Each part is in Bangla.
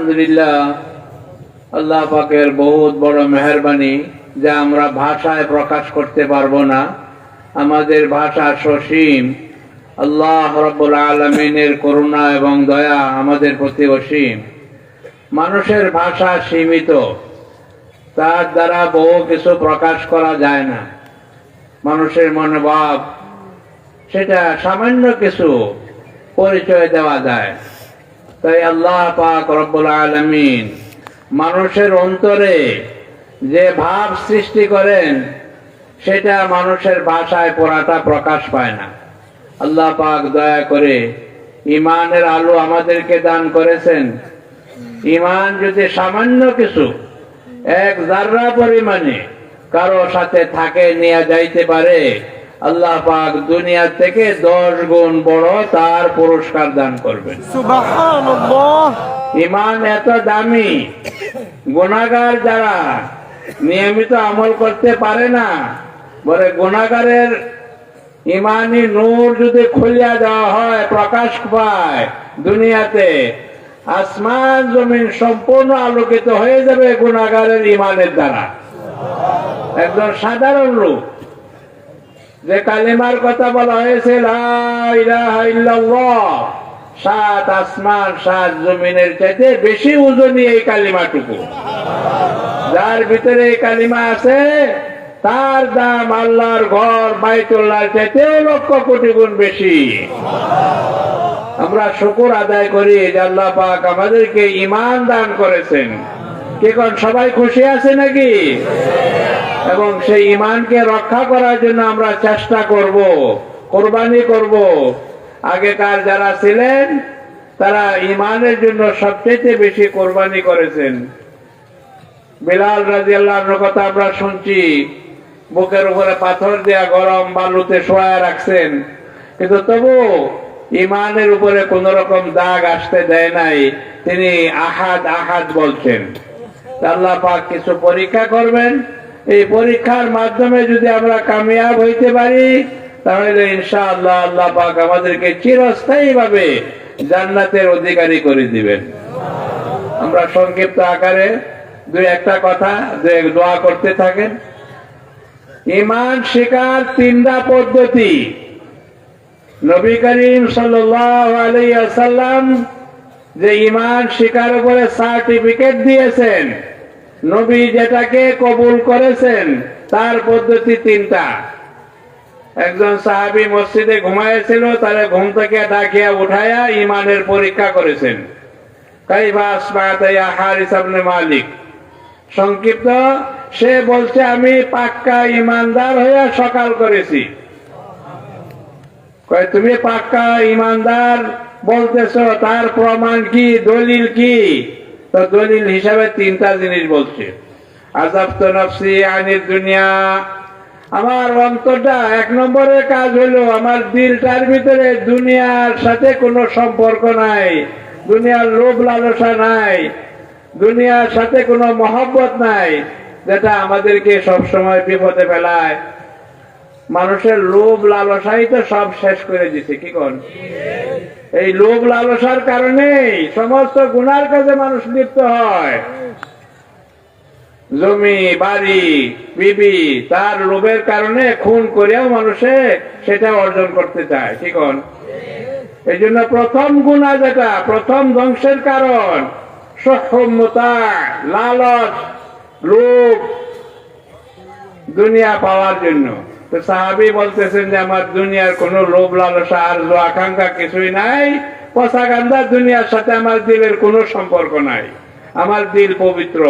আলহামদুলিল্লাহ, আল্লাহ পাকের বহুত বড় মেহরবানি যা আমরা ভাষায় প্রকাশ করতে পারব না। আমাদের ভাষা সসীম। আল্লাহ রব্বুল আলমিনের করুণা এবং দয়া আমাদের প্রতি অসীম। মানুষের ভাষা সীমিত। তার দ্বারা বহু কিছু প্রকাশ করা যায় না। মানুষের মনোভাব সেটা সামান্য কিছু পরিচয় দেওয়া যায়। তাই আল্লাহ পাক রব্বুল আলমিন মানুষের অন্তরে যে ভাব সৃষ্টি করেন, সেটা মানুষের ভাষায় পড়াটা প্রকাশ পায় না। আল্লাহ পাক দয়া করে ইমানের আলো আমাদেরকে দান করেছেন। ইমান যদি সামান্য কিছু, এক জাররা পরিমাণে কারও সাথে থাকে, নিয়ে যাইতে পারে আল্লাহ পাক দুনিয়া থেকে দশ গুণ বড় তার পুরস্কার দান করবেন। ইমান এত দামি গুণাগার যারা নিয়মিত আমল করতে পারে না বলে গুণাগারের ইমানি নূর যদি খুলিয়া দেওয়া হয় প্রকাশ পায় দুনিয়াতে আসমান জমিন সম্পূর্ণ আলোকিত হয়ে যাবে গুণাগারের ইমানের দ্বারা। একজন সাধারণ লোক যে কালিমার কথা বলা হয়েছে সাত আসমান, সাত জমিনের চাইতে বেশি ওজনই এই কালিমাটুকু। যার ভিতরে এই কালিমা আছে, তার দাম আল্লাহর ঘর বাইতুল্লাহর চাইতে লক্ষ কোটি গুণ বেশি। আমরা শুকুর আদায় করি যে আল্লাহ পাক আমাদেরকে ইমান দান করেছেন। কি কোন সবাই খুশি আছে নাকি? এবং সেই ইমানকে রক্ষা করার জন্য আমরা চেষ্টা করব, কোরবানি করব। আগেকার যারা ছিলেন, তারা ইমানের জন্য সবচেয়ে বেশি কোরবানি করেছেন। বিলাল রাজি আল্লাহর কথা আমরা শুনছি, বুকের উপরে পাথর দেয়া গরম বালুতে শোয়া রাখছেন। কিন্তু তবু ইমানের উপরে কোন রকম দাগ আসতে দেয় নাই, তিনি আহাদ আহাদ বলছেন। আল্লাহ পাক কিছু পরীক্ষা করবেন এই পরীক্ষার মাধ্যমে যদি আমরা কামিয়াব হইতে পারি, তাহলে ইনশাআল্লাহ আল্লাহ পাক আমাদেরকে চিরস্থায়ী ভাবে জান্নাতের অধিকারী করে দিবেন। আমরা সংক্ষিপ্ত আকারে দুই একটা কথা দোয়া করতে থাকেন। ইমান শিকার তিনটা পদ্ধতি। নবী করিম সাল্লাম যে ইমান শিকার উপরে সার্টিফিকেট দিয়েছেন নবী যেটাকে কবুল করেছেন, তার পদ্ধতি তিনটা। একজন সাহাবি মসজিদে ঘুমাইছিল তারে ঘুম থেকে ডাকিয়া উঠাইয়া ইমানের পরীক্ষা করেছেন। মালিক। সংক্ষিপ্ত, সে বলছে, আমি পাক্কা ইমানদার হইয়া সকাল করেছি। তুমি পাক্কা ইমানদার বলতেছ, তার প্রমাণ কি, দলিল কি? তো দলিল হিসাবে তিনটা জিনিস বলছে। আজাব নফসি আনির দুনিয়া। আমার অন্তরটা এক নম্বরের কাজ হলো, আমার দিলটার ভিতরে দুনিয়ার সাথে কোনো সম্পর্ক নাই, দুনিয়ার লোভ লালসা নাই, দুনিয়ার সাথে কোনো মহব্বত নাই, যেটা আমাদেরকে সব সময় বিপদে ফেলায়। মানুষের লোভ লালসাই তো সব শেষ করে দিছে, কি কোন? এই লোভ লালসার কারণেই সমস্ত গুনার কাজে মানুষ লিপ্ত হয়। জমি, বাড়ি, বিবি, তার লোভের কারণে খুন করিয়াও মানুষে সেটা অর্জন করতে চায় ঠিক এই জন্য প্রথম গুণা যেটা, প্রথম ধ্বংসের কারণ সক্ষমতা লালচ লোভ দুনিয়া পাওয়ার জন্য। তো সাহাবি বলতেছেন যে, আমার দুনিয়ার লোভ, লালসা আর আকাঙ্ক্ষা কিছুই নাই। দুনিয়ার সাথে আমার দিলের সম্পর্ক নাই। আমার দিল পবিত্র।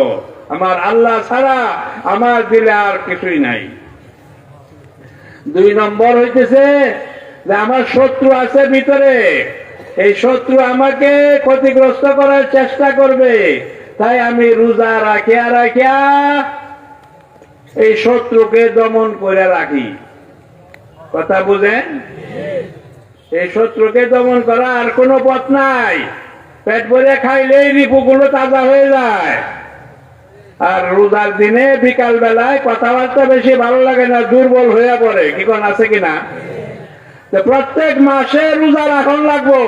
আমার আল্লাহ ছাড়া আমার দিলে আর কিছুই নাই। দুই নম্বর হইতেছে যে, আমার শত্রু আছে ভিতরে। এই শত্রু আমাকে ক্ষতিগ্রস্ত করার চেষ্টা করবে। তাই আমি রোজা রাখিয়া রাখিয়া এই শত্রুকে দমন করে রাখি। কথা বুঝেন? এই শত্রুকে দমন করা আর কোনো পথ নাই। পেট ভরে খাইলেই রিপুগুলো তাজা হয়ে যায়। আর রোজার দিনে বিকাল বেলায় কথাবার্তা বেশি ভালো লাগে না, দুর্বল হয়ে পড়ে। কি কোন আছে কিনা প্রত্যেক মাসে রোজা রাখন লাগবো।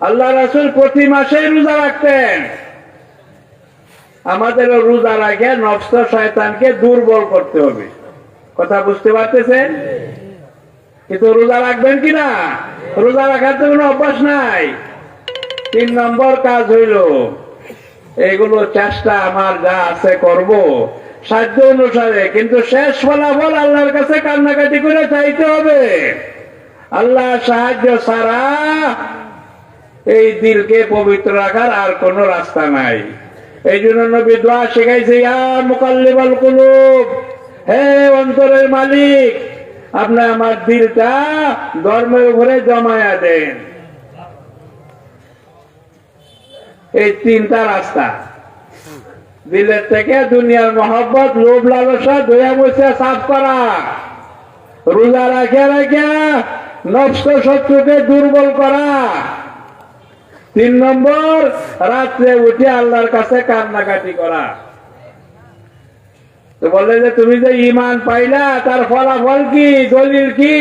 আল্লাহ রাসুল প্রতি মাসে রোজা রাখতেন। আমাদেরও রোজা রাখে, নষ্ট শয়তানকে দুর্বল করতে হবে। কথা বুঝতে পারতেছেন? কিন্তু রোজা রাখবেন কিনা রোজা রাখার তো কোনো অভ্যাস নাই। তিন নম্বর কাজ হইল এইগুলো চেষ্টা আমার যা আছে করব। সাধ্য অনুসারে, কিন্তু শেষ ফলাফল আল্লাহর কাছে কান্নাকাটি করে চাইতে হবে। আল্লাহ সাহায্য ছাড়া এই দিলকে পবিত্র রাখার আর কোন রাস্তা নাই। এই জন্য নবী দোয়া শিখাইছে, ইয়া মুকাল্লিবাল কুলুব, হে অন্তরের মালিক, আপনি আমার দিলটা ধর্মের উপরে জমায়া দেন। এই তিনটা রাস্তা। দিলের থেকে দুনিয়ার মহব্বত, লোভ, লালসা, দয়া মুছে সাফ করা। রোজা রাখিয়া রাখে নষ্ট শত্রুকে দুর্বল করা। তিন নম্বর রাত্রে উঠে আল্লাহর কাছে কান্নাকাটি করা। তো বললে যে তুমি যে ইমান পাইলা তার ফলাফল কি? দলিল কি?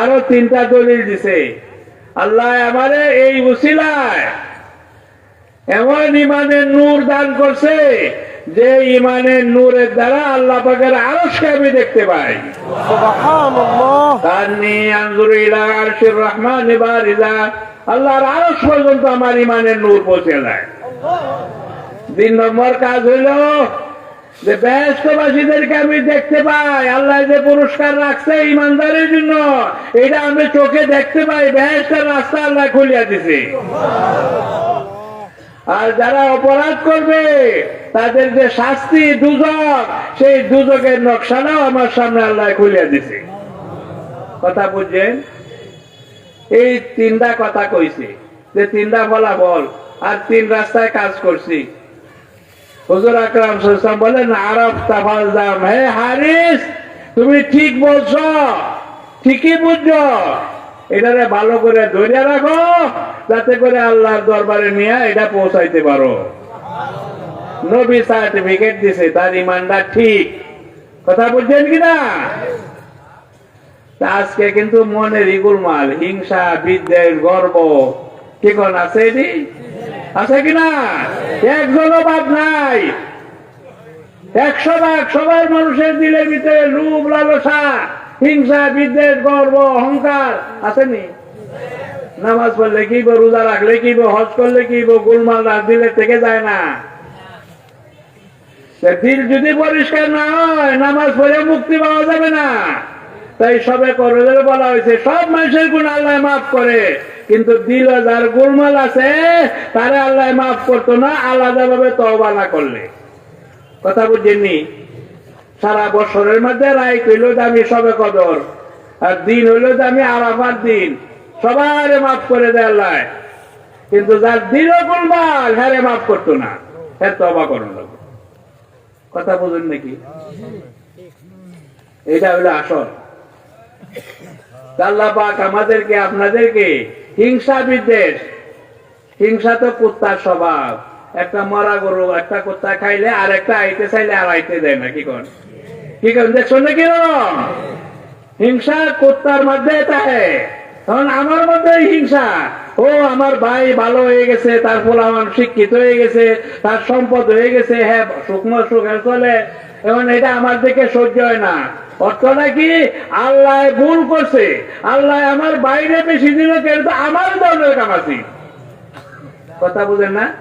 আরও তিনটা দলিল দিছে। আল্লাহ আমারে এই উশিলায় এমন ইমানের নূর দান করছে যে ইমানের নূরের দ্বারা আল্লাহ পাকের সে আমি দেখতে পাই। সুবহানাল্লাহ। তান্নি আনজুরু ইলা আরশির রহমান বারিজা আল্লাহর আরশ পর্যন্ত আমার ইমানের নূর পৌঁছে যায় তিন নম্বর কাজ হইল যে ব্যস্তবাসীদেরকে আমি দেখতে পাই, আল্লাহ যে পুরস্কার রাখছে ইমানদারের জন্য, এটা আমি চোখে দেখতে পাই, ব্যস্তের রাস্তা আল্লাহ খুলিয়া দিছে। আর যারা অপরাধ করবে, তাদের যে শাস্তি দুজক, সেই দুজকের নকশাটাও আমার সামনে আল্লাহ খুলিয়া দিছে। কথা বুঝছেন? এই তিনটা কথা কইছে, যে তিনটা ফলাফল আর তিন রাস্তায় কাজ করছি। হুজুর আকরাম সাল্লাম বলেন, আরব তাফাল দাম হে হারিস, তুমি ঠিক বলছো, ঠিকই বুঝছ। এটারে ভালো করে ধরে রাখো, যাতে করে আল্লাহর দরবারে নিয়ে এটা পৌঁছাইতে পারো। নবী সার্টিফিকেট দিছে, তার ইমানটা ঠিক। কথা বুঝছেন কিনা? আজকে কিন্তু মনের ইগুলমাল হিংসা, বিদ্বেষ, গর্ব। কি কোন আছে এটি? আছে কিনা একজনও বাদ নাই। একশো ভাগ সবার মানুষের লালসা, হিংসা, বিদ্বেষ, গর্ব, অহংকার, আসেনি? নামাজ পড়লে কি রোজা রাখলে কি হজ করলে কি গোলমাল রাত দিলে থেকে যায় না। দিল যদি পরিষ্কার না হয়, নামাজ পড়ে মুক্তি পাওয়া যাবে না। তাই সবে করদের বলা হয়েছে সব মানুষের গুণ আল্লাহ মাফ করে। কিন্তু দিল যার গোলমাল আছে তারা আল্লাহ মাফ করতো না আলাদা ভাবে তওবা না করলে। কথা বুঝেননি? সারা বছরের মধ্যে রায় হইল দামি সবে কদর আর দিন হইল দামি আরাফার দিন। সবার মাফ করে দেয় আল্লাহ। কিন্তু যার দিল গোলমাল হ্যাঁ মাফ করতো না হ্যাঁ তবা করুন লাগবে কথা বুঝুন নাকি এটা হলো আসল। পাক আমাদেরকে, আপনাদেরকে হিংসা বিদ্বেষ। হিংসা তো কুত্তার স্বভাব। একটা মরা গরু, একটা কুত্তা খাইলে আর একটা আইতে চাইলে আর আইতে দেয় না, কি কন? কি কন, দেখছ না? কি হিংসা কুত্তার মধ্যে তাহে। তখন আমার মধ্যে হিংসা। ও, আমার ভাই ভালো হয়ে গেছে, তার আমার শিক্ষিত হয়ে গেছে, তার সম্পদ হয়ে গেছে হ্যাঁ শুকনো সুখে চলে। এবং এটা আমার দিকে সহ্য হয় না। অর্থটা কি? আল্লাহ ভুল করছে। আল্লাহ আমার বাইরে বেশি দিল, কিন্তু আমার দলের কামাছি। কথা বুঝেন না?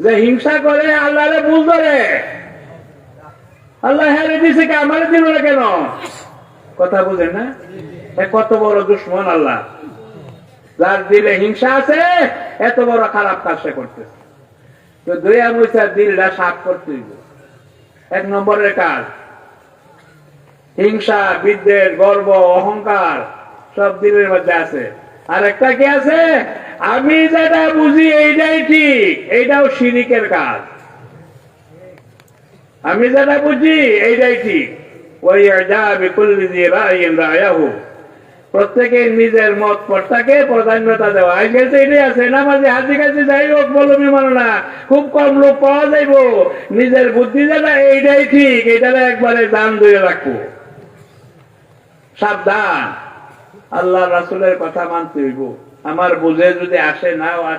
যে হিংসা করে, আল্লাহরে ভুল ধরে। আল্লাহ হ্যাঁ দিছে কি? আমার দিল কেন? কথা বুঝেন না? কত বড় দুশ্মন আল্লাহ। যার দিলে হিংসা আছে, এত বড় খারাপ কাজ সে করতেছে। তো দয়া মুচার দিলটা সাফ করতে এক নম্বরের কাজ, হিংসা, বিদ্বেষ, গর্ব, অহংকার সব দিলের মধ্যে আছে। আর একটা কি আছে? আমি যেটা বুঝি এইটাই ঠিক, এইটাও শিরিকের কাজ। আমি যেটা বুঝি এইটাই ঠিক। ওই বিকুল্লি দিয়ে রাইন রায়াহু। প্রত্যেকে নিজের মত পটটাকে প্রাধান্যতা দেওয়া। আজকাল তো এটাই আছে না মাঝে হাজি কাছে যাই হোক বলো বিমান না খুব কম লোক পাওয়া যাইব। নিজের বুদ্ধি যেটা, এইটাই ঠিক এটা একবারে দান দিয়ে রাখব। সাবধান। আল্লাহ রাসুলের কথা মানতে হইব। আমার বুঝে যদি আসে আসে